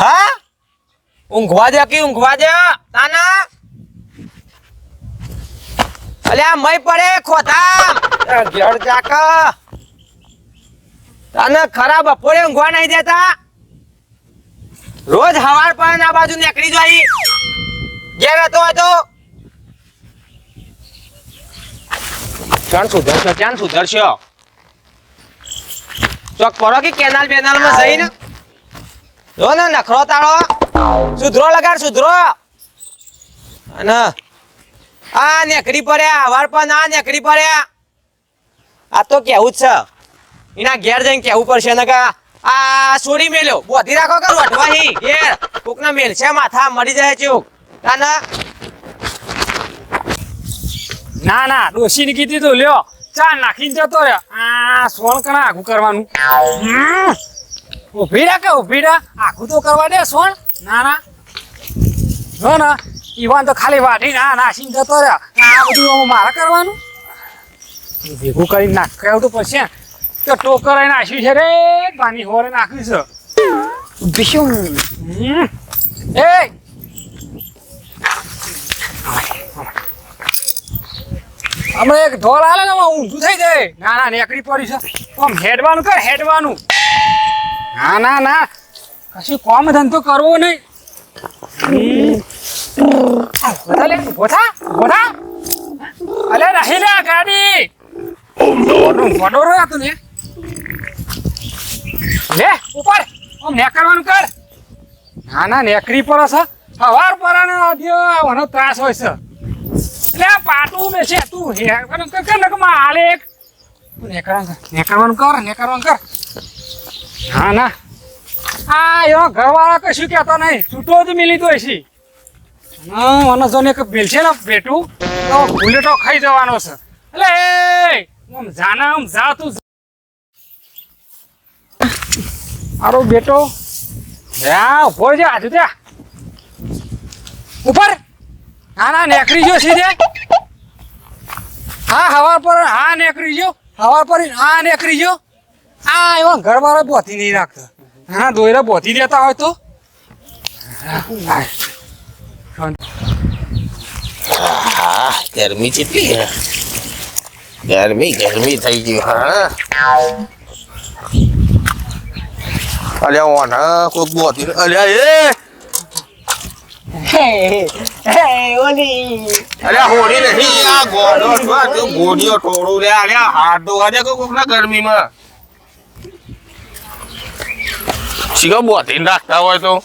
હા? ઊંઘવા દે કે ઊંઘવા દે? તાના? અલ્યા મય પડે ખોતા ઘેર જાક તાને ખરા બપોરે ઊંઘવા નહીં દેતા? રોજ હવાર પર આ બાજુ નીકળી જાય. ઘેર હતો હતો ક્યાં સુધરશો? ક્યાં સુધરશો? ચોક પરો કે કેનાલ બેનાલમાં જઈને? જો ને, નખરો તાળો. સુધરો લગાડ, સુધરો. આ નેકડી પડ્યા વાર પણ આ નેકડી પડ્યા. આ તો કેવું જ છે. એના ઘેર જઈને કેવું પડશે? ને કે આ છોડી મેલ્યો. બોધી રાખો કે રોટવાહી ઘેર. કોકના મેલ છે માથા મરી જાય ચૂક તાના ના ના. ડોશીને કીધી તો લ્યો. ચા નાખીને જતો રહ્યો. આ સોણ કણા આખું કરવાનું? ઊભી રા કે ઊભી રા? આખું તો કરવા દે સોણ ના ના. જો ને, ઈવાન તો ખાલી વાઢી ના, નાસીને જતો રહ્યા આ બધું મારે કરવાનું? ભેગું કરીને નાખ્યું તો પછી તો ટોકર નાખ્યું છે રે, પાણી હોરે નાખ્યું છે. હમ. એ! હમણાં એક ઢોલ આલે ને ઊંધું થઈ જાય. ના ના નેકડી પડી છે. આમ હેડવાનું કર, હેડવાનું. ના ના ના. કશું કોમ ધંધો કરવો નહીં. ઊભો લે, ઊભો થા, ઊભો થા. અલે રહી લે ગાડી. વડો વડો રહ્યો તું ને. લે ઉપર. આમ નેકરવાનું કર. ના ના નેકરી પર છે. સવાર પર આનો ત્રાસ હોય છે. એટલે પાટું મેં છે તું હેરવાનું કર. કર નકરમાં હાલે એક નેકરવાનું કર નેકરવાનું કર નેકરવાનું કર. ના ના. આ એનો ઘરવાળા કશું કહેતો નહીં. છૂટો જ મિલી તો છે હા, મને જો ને છે ને બેટું તો બુલેટો ખાઈ જવાનો છે. એટલે આમ જાના, આમ જા. તું મારો બેટો. હા ઊભો છે આજુ ત્યાં ઉપર. હા, ના નેકરી જો સીધે. હા, હવાર પર, હા નેકરી જો. હવાર પર, હા નેકરી જો. આ એવા ઘરવાળા બોથી નહીં રાખતા. હા દોયરા બોથી દેતા હોય તો? હા ગરમી કેટલી ગરમી ગરમી થઈ ગઈ હા. અલ્યા ઓન કોક બોતી અલ્યા એ! અલ્યા હોડી નહીં આ ગોડો છો આ તો ગોડીઓ ટોળું લે અલ્યા હાથ તો વાજે કોક ના ગરમીમાં શીખો બોતી રાખતા હોય તો.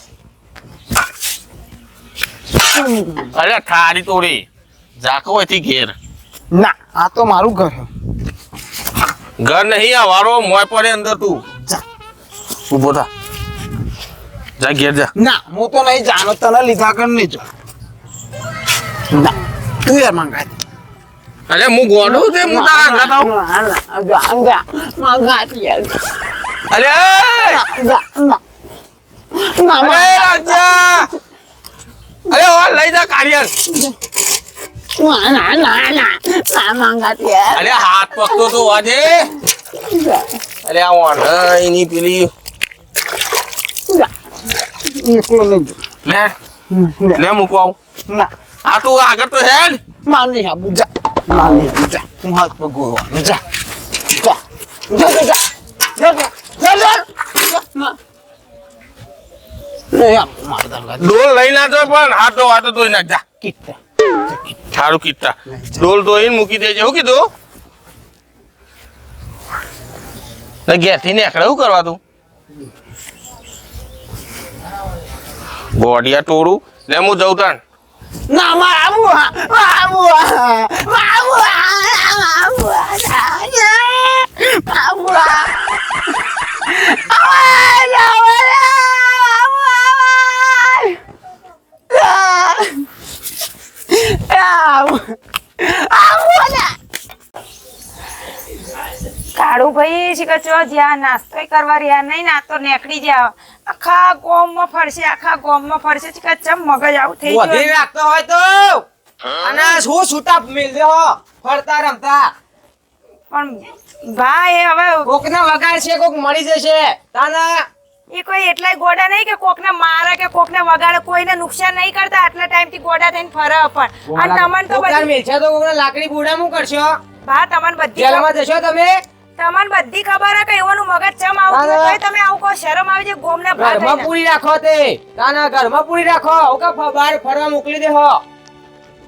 અરે થારી તોડી. ઝાકો હોયથી ઘેર. ના આ તો મારું ઘર ઘર નહીં આ વાળો મોય પડે અંદર તું. ઊભો થા. જા ઘેર જા. ના હું તો નહીં જાણો તને લીધા કર નહીં જો ના તું યાર મંગાય અરે હું ગોડો છે હું તારા ઘર આવું. અરે અરે રાજા! અરે ઓર લઈ જા કારિયર. ના ના ના ના ના માંગાતી અરે હાથ પકતો તો વાજે. અરે આ ઓના એની પેલી નીકળો નહીં લે લે મૂકો આવું. ના આ તું આગળ તો હેડ. માની હા બુજા માની બુજા હું હાથ પગો જા. જા જા જા. જા જા. ડોલ લઈ નાખજો પણ હાથો હાથો ધોઈ નાખજા સારું કીટા ડોલ ધોઈને મૂકી દેજે. હું કીધું? ઘેરથી નેકડે શું કરવા તું? ગોડિયા ટોળું. લે હું જઉં તાણ. ના મામુ મામુ મામુ મામુ કાળુભાઈ છે કે ચો જ્યાં નાસ્તો કરવા રહ્યા નહીં ના તો નેકડી જાવ આખા ગોમમાં ફરશે આખા ગોમમાં ફરશે. છે કે ચમ મગજ આવું થઈ ગયું રાખતો હોય તો. અને શું છૂટા મિલજો ફરતા રમતા. પણ ભાઈ હવે કોક ને વગાડશે કોક મળી જશે. તાના. એ કોઈ એટલા ગોડા નહીં કે કોકને મારે કે કોકને વગાડે કોઈને નુકસાન નહીં કરતા. આટલા ટાઈમથી ગોડા થઈને ફરે પણ. અને તમને તો બધી મિલશે તો કોકને લાકડી બુડામું કરશો? ભા તમને બધી જેલમાં જશો તમે? તમને બધી ખબર હે કે એવાનું મગજ ચમ આવું હા, તમે આવું કહો શરમ આવી જાય ગોમના ને ઘરમાં. પૂરી રાખો તે. તાના ઘરમાં પૂરી રાખો. ઓકા કા બહાર ફરવા મોકલી દે હો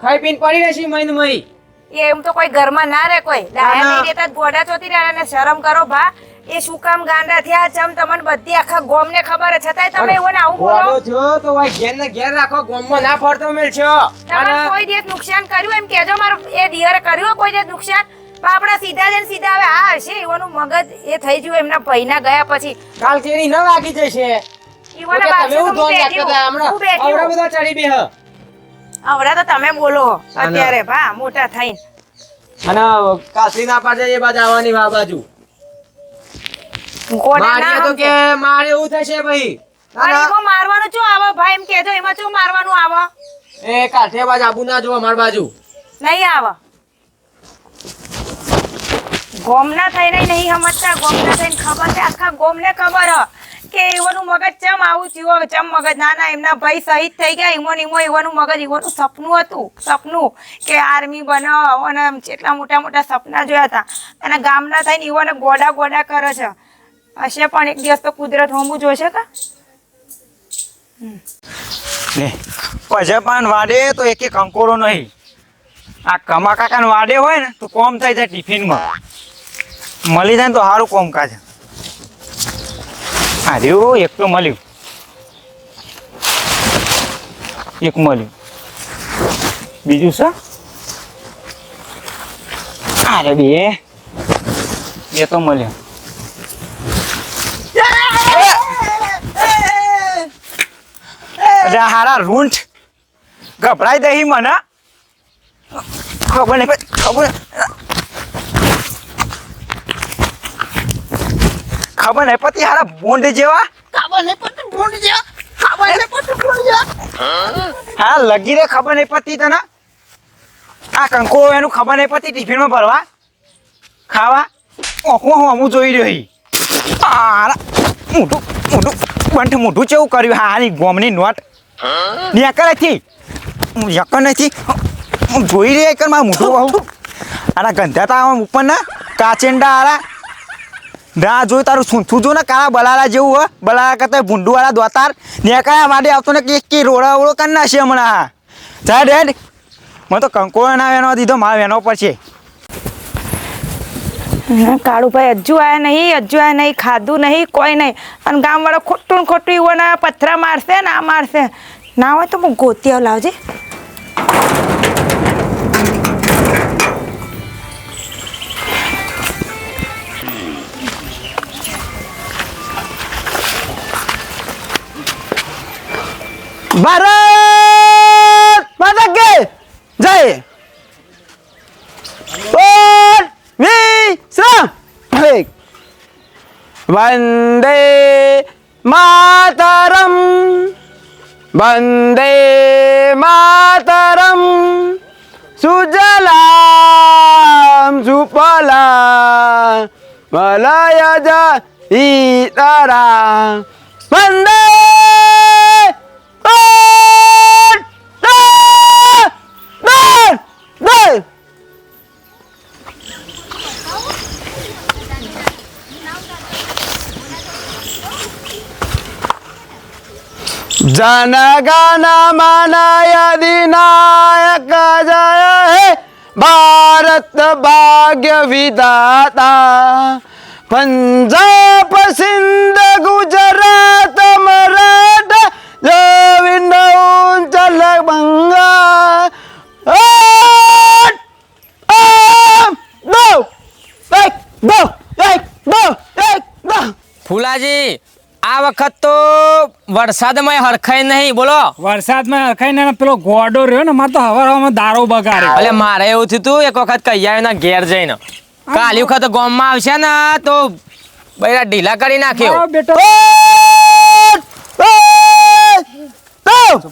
ખાઈ પીન પડી રહેશી મહિન મહી. એ એમ તો કોઈ ઘરમાં ના રહે કોઈ. દાયા નહીં રહેતા ગોડા ચોથી રહ્યા અને શરમ કરો ભા. એ શું કામ ગાંડા થયા? છે તમને બધી આખા ગોમને ખબર છે? છતાંય તમે એવું આવું બોલો. છો તો ભાઈ ઘેર ને ઘેર રાખો ગોમમાં ના ફરતો મેળશો છો. તમે કોઈ દિવસ નુકસાન કર્યું એમ કેજો મારો એ દિયરે કર્યું કોઈ દિવસ નુકસાન? પણ આપણે સીધા જઈને સીધા હવે આ હશે એવાનું મગજ એ થઈ ગયું એમના ભઈના ગયા પછી. કાલ કેરી ન વાગી જશે. ઈવોને બાજુ હું બેઠી હું. બેઠી બધા ચડી બે હ. તો તમે બોલો અત્યારે ભા મોટા થઈને. અને કાસરી ના પાડે એ બાજુ આવવાની વા બાજુ. મારે તો કે મારે એવું થશે ભાઈ. મારવાનું શું આવે? ભાઈ એમ કેજો એમાં શું મારવાનું આવે? એ કાઠે બાજુ આબુ ના જો માર બાજુ. નહીં આવે. ગોમના થઈને નહીં સમજતા. ગોમના થઈને ખબર છે આખા ગોમ ને ખબર હ. કે એવાનું મગજ ચમ આવું થયું? ચમ મગજ? ના ના, એમના ભાઈ શહીદ થઈ ગયા. ઈમોન ઈમો એવાનું મગજ એવાનું સપનું હતું, સપનું કે આર્મી બનો અને જેટલા મોટા મોટા સપના જોયા હતા. અને ગામના થઈને ઈવોને ગોડા ગોડા કરે છે. હશે પણ એક દિવસ તો કુદરત હોમું જોશે કા? ને પજપાન વાડે તો એક એક અંકોરો નહીં. આ કમા કાકાને વાડે હોય ને તો કોમ થઈ જાય ટિફિનમાં. મળી જાય ને તો સારું કોમ કાજ. હાર્યું એક તો મળ્યું. એક મળ્યું. બીજું છે અરે બે. બે તો મળ્યો. અરે હારા રૂંઠ. ગભરાઈ દઈ મને. ખબર નહીં, ખબર ખબર નહીં પતિ હારા બોંડ જેવા? હા લગી રે ખબર નહીં પતિ તને? આ કંકો એનું ખબર નહીં પડતી ટિફિનમાં ભરવા? ખાવા? ઓહો હું અમું જોઈ રહ્યો ઈ. હારા મોઢું મોઢું બંઠ મોઢું ચેવું કર્યું? હા આની ગોમની નોટ. નેકર નથી હું યકર નથી હું જોઈ રહી એકર મારું મોઢું બહુ આના ગંધાતા ઉપર ના કાચેંડા આરા ના જોઈ તારું સૂંથું? જો ને કાળા બલાલા જેવું, હો. બલાલા કરતા ભૂંડું વાળા દોતાર નેકળ્યા માટે આવતો ને કે કે રોડા ઓળો કરી નાખશે હમણાં જા, ડેડ. મને તો કંકોળો ના વેનો દીધો, મારા વેનો પર છે. કાળુભાઈ, હજુ આવ્યા નહીં, હજુ આવ્યા નહીં, ખાધું નહીં, કોઈ નહીં. અને ગામવાળા ખોટું ખોટું ઈવોના પથરા મારશે ને મારશે. ના હોય તો હું ગોતી આવું લાવજે ભારત માતા કે જય બોલ વિશ્રામ એક વંદે માતરમ વંદે માતરમ સુજલામ સુફલા મલયજ ઈતરા વંદે जनगण मनय अधिनायक जय हे भारत भाग्य विदाता पंजाब सिंध गुजरात मराठा चल बंगा फुलाजी આ વખત તો વરસાદમાં હરખાય નહીં બોલો. વરસાદમાં હરખાય નહીં પેલો ગોડો રહ્યો ને મારે તો હવાર હવામાં દારો બગાડ્યો. એટલે મારે એવું થયું એક વખત કહી આવ્યો ના ઘેર જઈને. કાલી વખત ગામમાં આવશે ને તો બૈરા ઢીલા કરી નાખ્યો. બેટો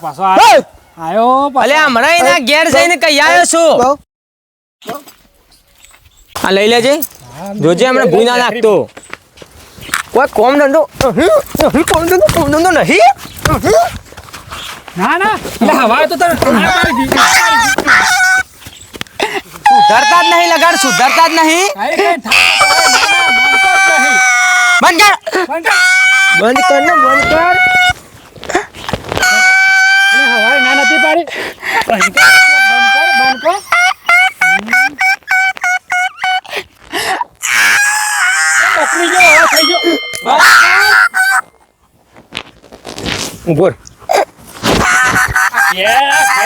પાછો આયો પાછો. હમણાં એના ઘેર જઈને કહી છું. આ લઈ લેજે. જોજે હમણાં ભૂઈ ના નાખતો. કોઈ કોમ ધંધો? કોમ ધંધો કોમ ધંધો નહીં? ના ના. હવા તો સુધરતા જ નહીં લગાડ સુધરતા જ નહીં. બંધ કર. બંધ કર. ને બંધ કર. એટલે ના નથી પાડી. બંધ કર, બંધ કર બંધ કર પકડી ગયો હવે થઈ ગયો ઊભો. એ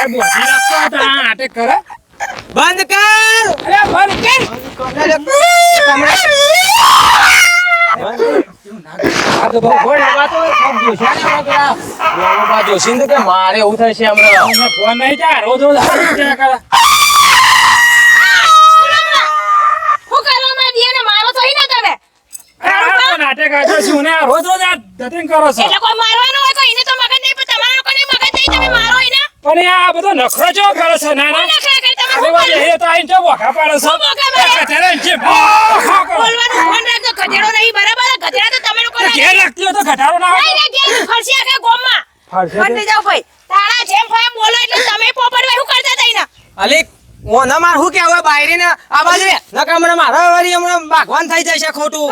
બોધી કરે! બંધ કર અરે બંધ કર! જોશી કે મારે એવું થશે હમણાં અમને ફોન નહીં જાય રોજ રોજ નાટક આજે શું ને રોજ રોજ આ કરો છો. એટલે કોઈ મારવાનું મારો એને પણ આ બધો નખરો જો કરે છે નાના? ના નખરા કરે? તમે શું વાહ, એ તો આઈને ચો બોખા પાડે છે? બોખા પાડે? એ કચેરા ને ચીપ. આહ, હા કરો. બોલવાનું ફોન રાખજો ગધેડો નહીં બરાબર? ગધેડા તો તમે લોકો ઘેર રાખતી તો ઘટાડો ના હોય. ને ઘેર ફરશી આખા ગોમમાં. ફરશે ફરતી ભાઈ. તારા જેમ ફાય બોલો એટલે તમે ભાઈ શું કરતા હતા એના? અલી મોના માર હું હવે બાયરી ને આ બાજુ રે. મારા વારી હમણાં ભાગવાન થઈ જશે ખોટું.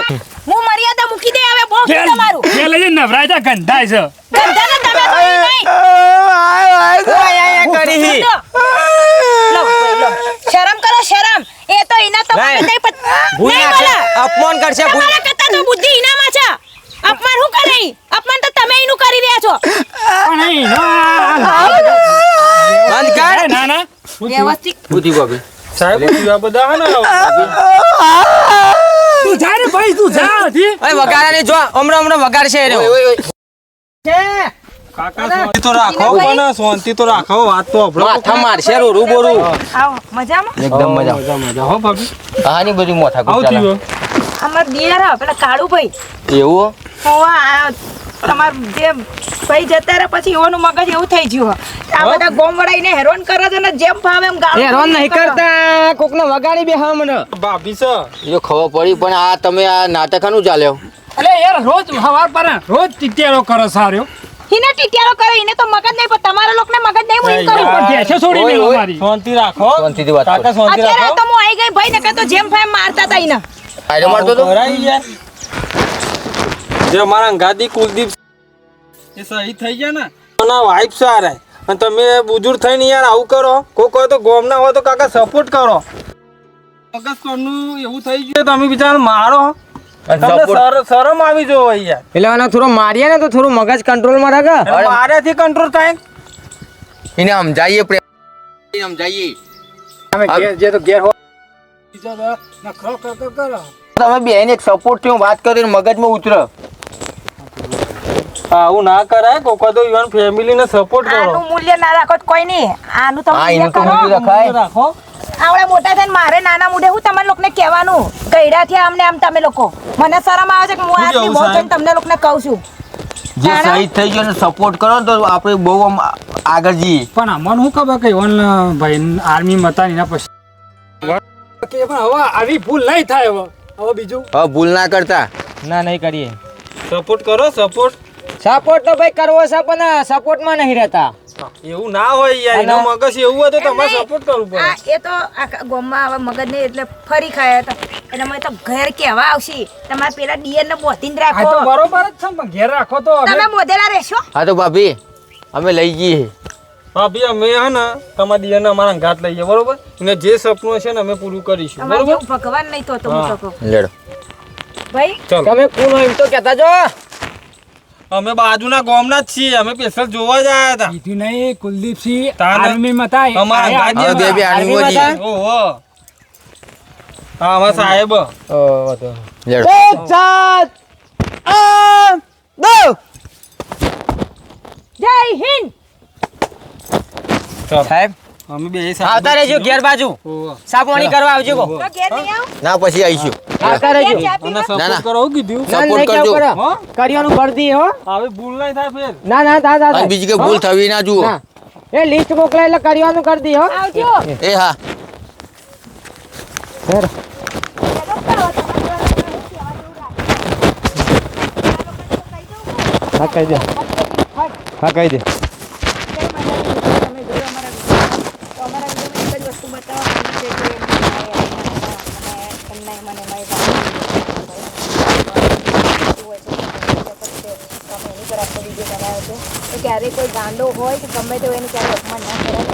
હું મર્યાદા મૂકી દે હવે બહુ ઘેર તમારું? ઘેર લઈ નવરાય ગંધાય છે. તમે નહીં. આય, આય કરી હી. લો, ભાઈ, લો. શરમ કરો શરમ. એ તો એના તો નહીં. બોલા. અપમાન કરશે તમારા કરતા તો બુદ્ધિ છે. અપમાન શું કરે અપમાન તો તમે એનું કરી રહ્યા છો. પણ અહીં નો આ લાલ બંધ કર. ના ના. વ્યવસ્થિત. સાહેબ આ બધા હે તું જા ભાઈ તું જા. હજી. ઓય વગાડે જો હમણાં હમણાં વગાડશે. શાંતિ તો રાખો. પણ શાંતિ તો રાખો વાત તો આપણો માથા મારશે રોરું બોરું આવો મજામાં? એકદમ મજા. મજા મજા. હો ભાભી. કહાની બધી મોથા આવ થયું અમાર દિયર હે, પેલા કાળુ ભાઈ એવું હોવા આ તમાર જે ભાઈ જતા રહ્યા પછી એવાનું મગજ એવું થઈ ગયું હે. આ બધા ગોમ વડાઈને હેરોન કરે છે ને જેમ ફાવે એમ ગાળો હેરાન નહીં કરતા કોકને વગાડી બે મને ભાભી છે. જો ખબર પડી પણ આ તમે આ નાટકાનું ચાલ્યો એટલે યાર રોજ હવાર પર રોજ ટીટિયારો કરો સાર્યો. હિને ટીટિયારો કરે એને તો મગજ નહીં પણ તમારા લોકોને મગજ નહીં હું એમ કરું. પણ ભેંસો છોડી મેલો. મારી શાંતિ રાખો. શાંતિથી વાત કાકા શાંતિ અત્યારે તો હું આવી ગઈ ભાઈ ને તો જેમ ફાય મારતા હતા એને આયરો મારતો તો? કરાઈ ગયા. જે મારા ગાદી કુલદીપ એ સહી થઈ ગયા ને? ના વાઇફ સારે અને તમે બુજુર્ગ થઈને યાર આવું કરો. કોઈ કોઈ તો ગોમ ના હોય તો કાકા સપોર્ટ કરો. મગજ કોનું એવું થઈ ગયું તમે બિચારા મારો. શરમ આવી જો યાર. એટલે એને થોડો મારીએ ને તો થોડું મગજ કંટ્રોલમાં રાખે. માર્યાથી કંટ્રોલ થાય? એને સમજાઈએ પ્રેમ સમજાઈએ જે તો તમે બેન એક સપોર્ટથી વાત કરીને મગજમાં ઉતરો. આવું ના કરાય. કોઈ કોઈ તો ઇવન ફેમિલીને સપોર્ટ કરો આનું મૂલ્ય ના રાખો કોઈ નહીં. આનું તો મૂલ્ય રાખો. આવડે મોટા થઈને મારે નાના મુડે હું તમને લોકોને કહેવાનું? ગયડા થયા અમને આમ તમે લોકો. મને શરમ આવે છે કે હું શું આટલી બહુ થઈને તમને લોકોને કહું છું. જે? શહીદ થઈ ગયો ને સપોર્ટ કરો તો આપણે બહુ આમ આગળ જઈએ. પણ અમને શું ખબર કે ઓન ભાઈ આર્મી મતા એના પછી? કે પણ હવે આવી ભૂલ નહીં થાય હવે. હવે બીજું? હવે ભૂલ ના કરતા. ના નહીં કરીએ. સપોર્ટ કરો સપોર્ટ સપોર્ટ તો ભાઈ કરવો છે પણ સપોર્ટમાં નહીં રહેતા. એવું ના હોય યાર એનો મગજ એવું હોય તો તમારે સપોર્ટ કરવું પડે. આ એ તો આખા ગોમમાં હવે મગજ નહીં એટલે ફરી ખાયા હતા. એટલે અમે તો ઘેર કેવા આવશે. તમારે પેલા ડીએન ને બોધીને રાખો. તો બરોબર જ છે પણ ઘેર રાખો તો તમે મોઢેલા રહેશો? હા તો ભાભી અમે લઈ જઈએ. ભાભી અમે હે ને તમારા દિયરને અમારા ઘાટ લઈએ બરોબર? અને જે સપનું છે ને અમે પૂરું કરીશું બરોબર? ભગવાન નહીં તો તો હું કહું લેડો. ભાઈ? તમે કોણ હોય એમ તો કહેતા જો. અમે બાજુના ગામના જ છીએ. અમે પેશલ જોવા જ આવ્યા હતા. કીધું નહીં કુલદીપસિંહ? આર્મી મતા અમારા ગાડી બે બે આર્મી માં જઈએ ઓહો. હા અમારા સાહેબ. સાત આઠ નવ જય હિન્દ! સાહેબ અમે બે આવતા રહેજો ઘેર બાજુ. સાપવાણી કરવા આવજો કો ના પછી આવીશું. આવતા રહેજો અને ના, ના. સપોર્ટ કરો હું કીધું. કેવું કરજો. કરિયાનું ભરતી હો. હવે ભૂલ નહીં થાય ફેર. ના ના દા દા બીજી કે ભૂલ થવી ના જુઓ. એ લિસ્ટ મોકલાય એટલે કરિયાનું કરી દઈએ હો. આવજો. એ હા. ફેર. હા કહી દે. હા કહી દે. ક્યારેક કોઈ ગાંડો હોય કે ગમે તે એને ક્યારે અપમાન ના કરાય.